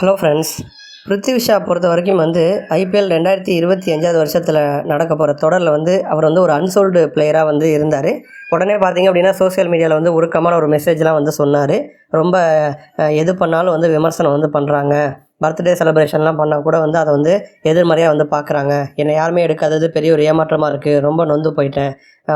Hello friends Prithvi Shaw பொறுத்த வரைக்கும் வந்து ஐபிஎல் ரெண்டாயிரத்தி இருபத்தி அஞ்சாவது வருஷத்தில் நடக்க போகிற தொடரில் வந்து அவர் வந்து ஒரு அன்சோல்டு பிளேயராக வந்து இருந்தார். உடனே பார்த்தீங்க அப்படின்னா சோஷியல் மீடியாவில் வந்து உருக்கமான ஒரு மெசேஜ்லாம் வந்து சொன்னார். ரொம்ப எது பண்ணாலும் வந்து விமர்சனம் வந்து பண்ணுறாங்க பர்த்டே செலிப்ரேஷன்லாம் பண்ணால் கூட வந்து அதை வந்து எதிர்மறையாக வந்து பார்க்குறாங்க என்னை யாருமே எடுக்காதது பெரிய ஒரு ஏமாற்றமாக இருக்குது ரொம்ப நொந்து போயிட்டேன்.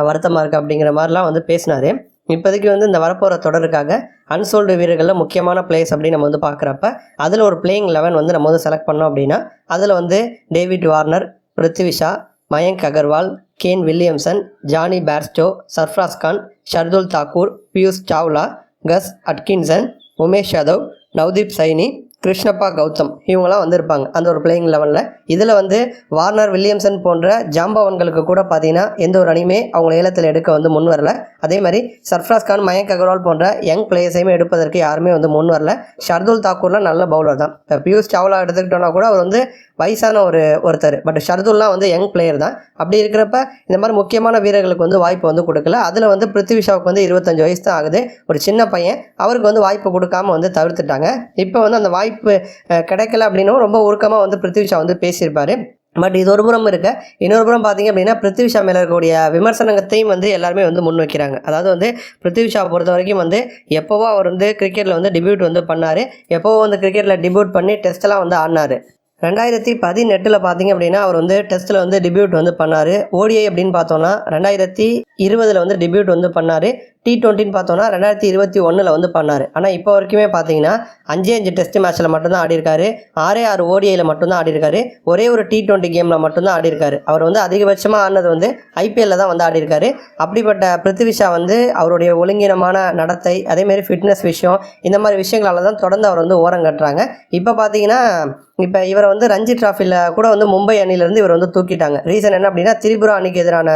வருத்தமாக இருக்குது அப்படிங்கிற மாதிரிலாம் வந்து பேசினார். இப்போதைக்கு வந்து இந்த வரப்போகிற தொடருக்காக அன்சோல்டு வீரர்களில் முக்கியமான பிளேஸ் அப்படின்னு நம்ம வந்து பார்க்குறப்ப அதில் ஒரு பிளேயிங் லெவன் வந்து நம்ம வந்து செலக்ட் பண்ணோம் அப்படின்னா அதில் வந்து David Warner Prithvi Shaw Mayank Agarwal Kane Williamson Jonny Bairstow Sarfaraz Khan Shardul Thakur Piyush Chawla Gus Atkinson Umesh Yadav Navdeep Saini Krishnappa Gowtham இவங்களாம் வந்திருப்பாங்க. அந்த ஒரு பிளேயிங் லெவனில் இதில் வந்து வார்னர் வில்லியம்சன் போன்ற ஜாம்பவன்களுக்கு கூட பார்த்தீங்கன்னா எந்த ஒரு அணியுமே அவங்க ஏலத்தில் எடுக்க வந்து முன் வரல. அதே மாதிரி சர்ஃப்ராஸ் கான் மயங்க் அகர்வால் போன்ற யங் பிளேயர்ஸையுமே எடுப்பதற்கு யாருமே வந்து முன் வரல. ஷர்துல் தாக்கூர்லாம் நல்ல பவுலர் தான். இப்போ பியூஷ் சாவ்லா எடுத்துக்கிட்டோன்னா கூட அவர் வந்து வயசான ஒரு ஒருத்தர். பட் ஷர்துல்லாம் வந்து யங் பிளேயர் தான். அப்படி இருக்கிறப்ப இந்த மாதிரி முக்கியமான வீரர்களுக்கு வந்து வாய்ப்பு வந்து கொடுக்கல. அதில் வந்து பிருத்திவிஷாவுக்கு வந்து இருபத்தஞ்சு வயசு தான் ஆகுது. ஒரு சின்ன பையன். அவருக்கு வந்து வாய்ப்பு கொடுக்காம வந்து தவிர்த்துட்டாங்க. இப்போ வந்து அந்த வாய்ப்பு கிடைக்கல அப்படின்னும் ரொம்ப உருக்கமாக வந்து பிருத்திவிஷா வந்து பேசியிருப்பாரு. பட் இது ஒரு புறம் இருக்க. இன்னொரு புறம் பார்த்தீங்க அப்படின்னா பிருத்திவிஷா மேலே இருக்கக்கூடிய விமர்சனத்தையும் வந்து எல்லாருமே வந்து முன் வைக்கிறாங்க. அதாவது வந்து பிருத்திவிஷா பொறுத்த வரைக்கும் வந்து எப்போவோ அவர் வந்து கிரிக்கெட்டில் வந்து டிபியூட் வந்து பண்ணார். எப்போவோ வந்து கிரிக்கெட்டில் டிபியூட் பண்ணி டெஸ்ட்டெல்லாம் வந்து ஆடினார். ரெண்டாயிரத்தி பதினெட்டில் பார்த்தீங்க அப்படின்னா அவர் வந்து டெஸ்ட்டில் வந்து டிபியூட் வந்து பண்ணார். ஓடிஐ அப்படின்னு பார்த்தோன்னா ரெண்டாயிரத்தி இருபதில் வந்து டிபியூட் வந்து பண்ணார். டி டுவெண்ட்டின்னு பார்த்தோன்னா ரெண்டாயிரத்தி இருபத்தி ஒன்றில் வந்து பண்ணார். ஆனால் இப்போ வரைக்குமே பார்த்தீங்கன்னா அஞ்சே அஞ்சு டெஸ்ட் மேட்ச்சில் மட்டும்தான் ஆடிருக்காரு ஆறே ஆறு ஓடிஐயில் மட்டும்தான் ஆடிருக்காரு ஒரே ஒரு டி டுவெண்ட்டி கேமில் மட்டும்தான் ஆடிருக்காரு அவர் வந்து அதிகபட்சமாக ஆடினது வந்து ஐபிஎல்லில் தான் வந்து ஆடிருக்காரு அப்படிப்பட்ட பிருத்திவிஷா வந்து அவருடைய ஒழுங்கீனமான நடத்தை அதேமாரி ஃபிட்னஸ் விஷயம் இந்த மாதிரி விஷயங்களால தான் தொடர்ந்து அவர் வந்து ஓரம் கட்டுறாங்க. இப்போ பார்த்தீங்கன்னா இப்போ இவரை வந்து ரஞ்சி டிராஃபியில் கூட வந்து மும்பை அணியிலேருந்து இவர் வந்து தூக்கிட்டாங்க. ரீசன் என்ன அப்படின்னா திரிபுரா அணிக்கு எதிரான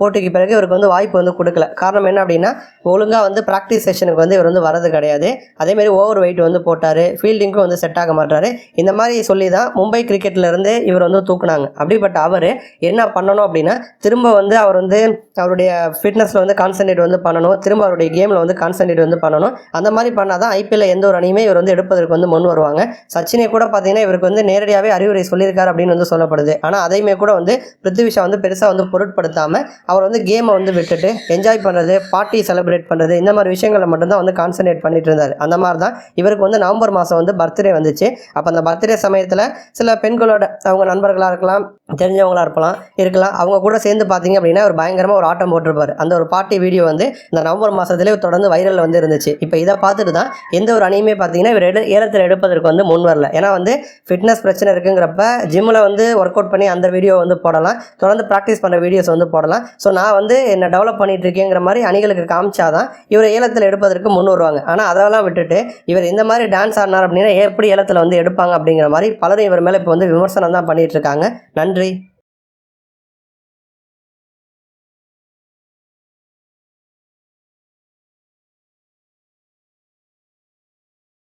போட்டிக்கு பிறகு இவருக்கு வந்து வாய்ப்பு வந்து கொடுக்கல. காரணம் என்ன அப்படின்னா ஒழுங்காக வந்து ப்ராக்டிஸ் செஷனுக்கு வந்து இவர் வந்து வரது கிடையாது. அதேமாரி ஓவர் வெயிட் வந்து போட்டார். ஃபீல்டிங்க்கும் வந்து செட் ஆக மாட்டாரு இந்த மாதிரி சொல்லி தான் மும்பை கிரிக்கெட்லேருந்து இவர் வந்து தூக்குனாங்க. அப்படிப்பட்ட அவர் என்ன பண்ணணும் அப்படின்னா திரும்ப வந்து அவர் வந்து அவருடைய ஃபிட்னஸில் வந்து கான்சன்ட்ரேட் வந்து பண்ணணும். திரும்ப அவருடைய கேமில் வந்து கான்சன்ட்ரேட் வந்து பண்ணணும். அந்த மாதிரி பண்ணால் தான் ஐபிஎல்ல எந்த ஒரு அணியுமே இவர் வந்து எடுப்பதற்கு வந்து முன் வருவாங்க. சச்சினை கூட பார்த்தீங்கன்னா இவருக்கு வந்து நேரடியாகவே அறிவுரை சொல்லியிருக்காரு அப்படின்னு வந்து சொல்லப்படுது. ஆனால் அதையுமே கூட வந்து பிருத்திவிஷா வந்து பெருசாக வந்து பொருட்படுத்தாமல் அவர் வந்து கேமை வந்து விட்டுட்டு என்ஜாய் பண்ணுறது பார்ட்டிஸ் செலிப்ரேட் பண்ணுறது இந்த மாதிரி விஷயங்களை மட்டும்தான் வந்து கான்சன்ட்ரேட் பண்ணிட்டு இருந்தார். அந்த மாதிரி தான் இவருக்கு வந்து நவம்பர் மாதம் வந்து பர்த்டே வந்துச்சு. அப்போ அந்த பர்த்டே சமயத்தில் சில பெண்களோட அவங்க நண்பர்களாக இருக்கலாம் தெரிஞ்சவங்களாக இருக்கலாம் இருக்கலாம். அவங்க கூட சேர்ந்து பார்த்தீங்க அப்படின்னா ஒரு பயங்கரமாக ஒரு ஆட்டம் போட்டிருப்பாரு. அந்த ஒரு பார்ட்டி வீடியோ வந்து இந்த நவம்பர் மாதத்துலேயே தொடர்ந்து வைரலில் வந்து இருந்துச்சு. இப்போ இதை பார்த்துட்டு தான் எந்த ஒரு அணியுமே பார்த்தீங்கன்னா இவர் எடு ஏலத்தில் எடுப்பதற்கு வந்து முன் வரல. ஏன்னா வந்து ஃபிட்னஸ் பிரச்சனை இருக்குங்கிறப்ப ஜிம்மில் வந்து ஒர்க் அவுட் பண்ணி அந்த வீடியோ வந்து போடலாம். தொடர்ந்து ப்ராக்டிஸ் பண்ணுற வீடியோஸ் வந்து போடலாம். ஸோ நான் வந்து என்ன டெவலப் பண்ணிட்டு இருக்கேங்கிற மாதிரி அணிகளுக்கு காமிச்சாதான் இவர் ஏலத்தில் எடுப்பதற்கு முன் வருவாங்க. ஆனால் அதெல்லாம் விட்டுட்டு இவர் இந்த மாதிரி டான்ஸ் ஆடினார் அப்படின்னா எப்படி ஏலத்தில் வந்து எடுப்பாங்க அப்படிங்கிற மாதிரி பலரும் இவர் மேலே இப்போ வந்து விமர்சனம் தான் பண்ணிகிட்ருக்காங்க இருக்காங்க. நன்றி.